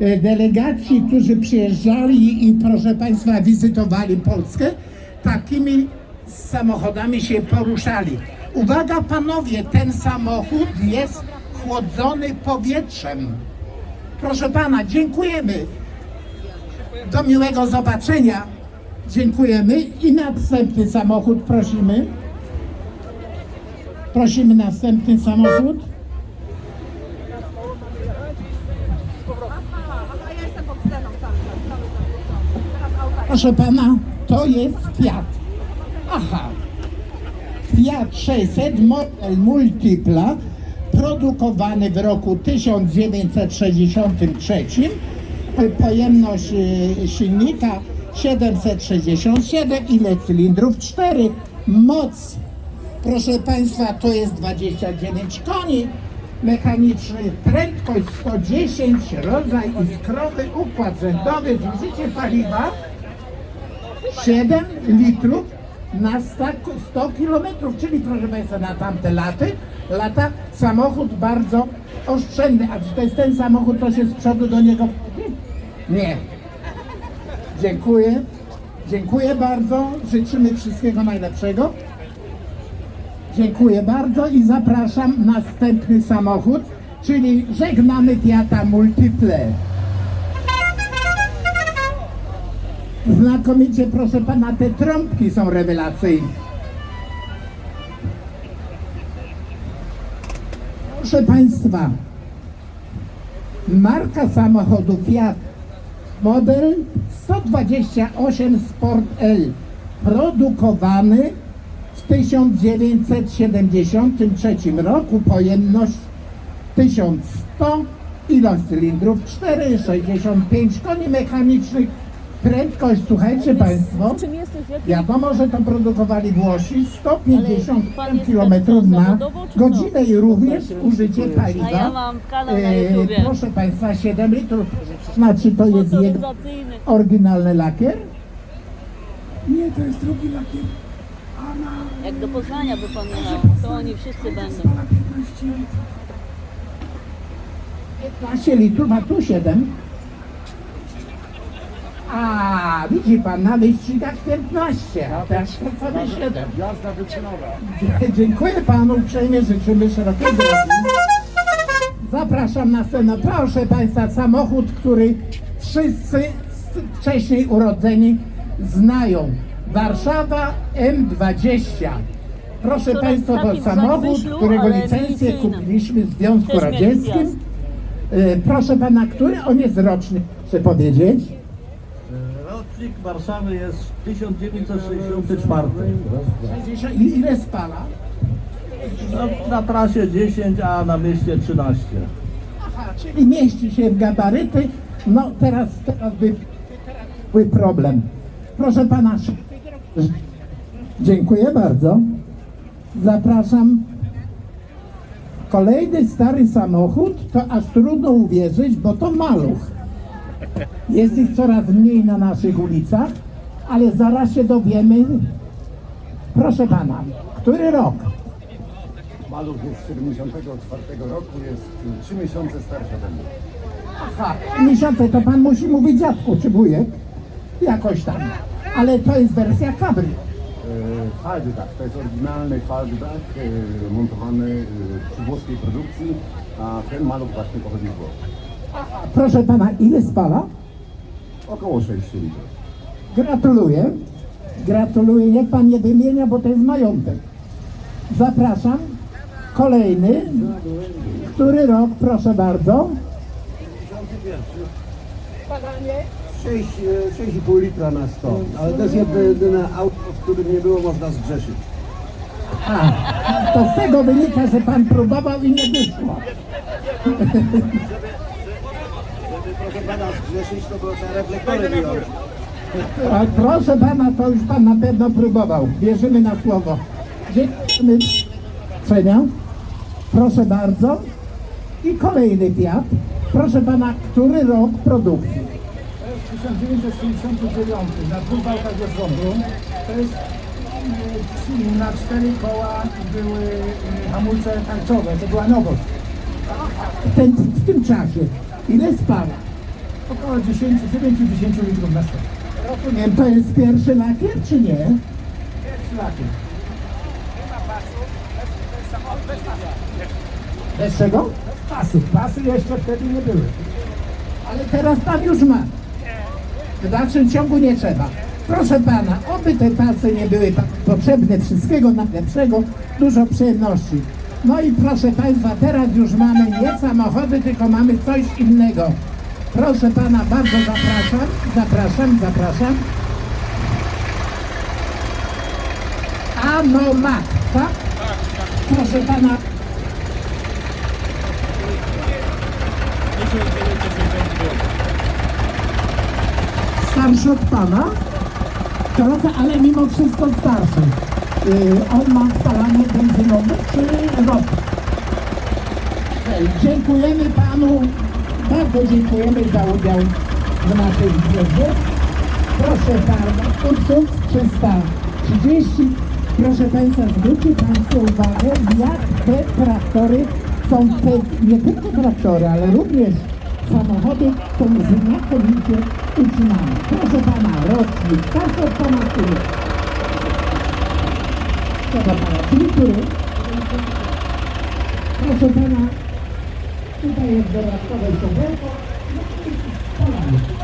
e, delegacji, którzy przyjeżdżali i proszę Państwa wizytowali Polskę, takimi samochodami się poruszali. Uwaga panowie, ten samochód jest chłodzony powietrzem. Proszę pana, dziękujemy. Do miłego zobaczenia. Dziękujemy. I następny samochód prosimy. Prosimy następny samochód. Proszę pana, to jest Fiat. Aha. Fiat 600 model Multipla produkowany w roku 1963. Pojemność y, silnika 767, ile cylindrów? 4. Moc, proszę Państwa, to jest 29 koni. Mechaniczny prędkość 110, rodzaj iskrowy, układ rzędowy, zużycie paliwa 7 litrów na 100 100 kilometrów, czyli proszę Państwa na tamte laty, lata samochód bardzo oszczędny. A czy to jest ten samochód, co się z przodu do niego? Nie. Dziękuję. Dziękuję bardzo. Życzymy wszystkiego najlepszego. Dziękuję bardzo i zapraszam następny samochód, czyli żegnamy Fiata Multiple. Znakomicie, proszę pana, te trąbki są rewelacyjne. Proszę państwa, marka samochodu Fiat model 128 Sport L produkowany w 1973 roku, pojemność 1100, ilość cylindrów 4, 65 koni mechanicznych, prędkość, słuchajcie Państwo, Czym jesteś? Jakim? wiadomo, że to produkowali Włosi, 150 Ale pan jest km na godzinę i również użycie paliwa. A ja mam kanał na e, YouTubie. Proszę Państwa, 7 litrów, znaczy to jest jego oryginalny lakier? Nie, to jest drugi lakier. A na Jak do Poznania by pan jechał, to oni wszyscy będą. 15 litrów, a tu 7. A, widzi pan, na wyścigach 15, a teraz same 7. Jazda wyczynowa. Dziękuję panu uprzejmie, życzymy szerokiej drogi. Zapraszam na scenę. Proszę państwa, samochód, który wszyscy wcześniej urodzeni znają. Warszawa M20. Proszę państwa, to samochód, którego licencję kupiliśmy w Związku Radzieckim. E, Proszę pana, który on jest roczny, chcę powiedzieć? Rocznik Warszawy jest 1964. 60 i ile spala? No, na trasie 10, a na mieście 13. Aha, czyli mieści się w gabaryty. No teraz, teraz by, by problem. Proszę pana. Dziękuję bardzo. Zapraszam. Kolejny stary samochód, to aż trudno uwierzyć, bo to maluch. Jest ich coraz mniej na naszych ulicach, ale zaraz się dowiemy. Proszę pana, który rok? Maluch jest z 74 roku, jest 3 miesiące starszy ode mnie. Aha, miesiące to pan musi mówić dziadku czy wujek. Jakoś tam. Ale to jest wersja cabrio. E, Faldback, to jest oryginalny Faldback e, montowany e, przy włoskiej produkcji, a ten maluch właśnie pochodzi z Włoch. Proszę pana, ile spala? Około 6 litrów. Gratuluję. Gratuluję. Niech pan nie wymienia, bo to jest majątek. Zapraszam. Kolejny. Który rok, proszę bardzo. 6, e, 6,5 litra na 100, ale to jest jedyne auto, w którym nie było można zgrzeszyć. A, to z tego wynika, że pan próbował i nie wyszło. Proszę pana zgrzeszyć, to było trzeba reflektory wyjąć. A proszę pana, to już pan na pewno próbował. Wierzymy na słowo. Dziękujemy. Przenia. Proszę bardzo. I kolejny Fiat. Proszę pana, który rok produkcji? To jest 1969, na dwóch wałkach do rządu. To jest e, na cztery koła były e, hamulce tarczowe, to była nowość. Ten, w tym czasie. Ile spala? Około 10, 9-10 litrów na stok. Rozumiem, to jest pierwszy lakier, czy nie? Pierwszy lakier. Bez czego? Pasy. Pasy jeszcze wtedy nie były. Ale teraz pan już ma. W dalszym ciągu nie trzeba. Proszę pana, oby te pasy nie były tak potrzebne, wszystkiego najlepszego, dużo przyjemności. No i proszę państwa, teraz już mamy nie samochody, tylko mamy coś innego. Proszę pana, bardzo zapraszam, zapraszam, zapraszam. Anomat, tak? Proszę pana, starszy od pana, trochę, ale mimo wszystko starszy. Yy, on ma spalanie benzynowe czy? Okej, Dziękujemy panu, bardzo dziękujemy za udział w naszej imprezie. Proszę bardzo, Ursus 330. Proszę Państwa, zwróćcie Państwo uwagę, jak te traktory są te, nie tylko traktory, ale również samochody są znakomicie utrzymane. Proszę Pana, rocznik, od Pana który. Proszę Pana, czyli który? Proszę Pana, tutaj jest dodatkowe siodełko. No i spalamy.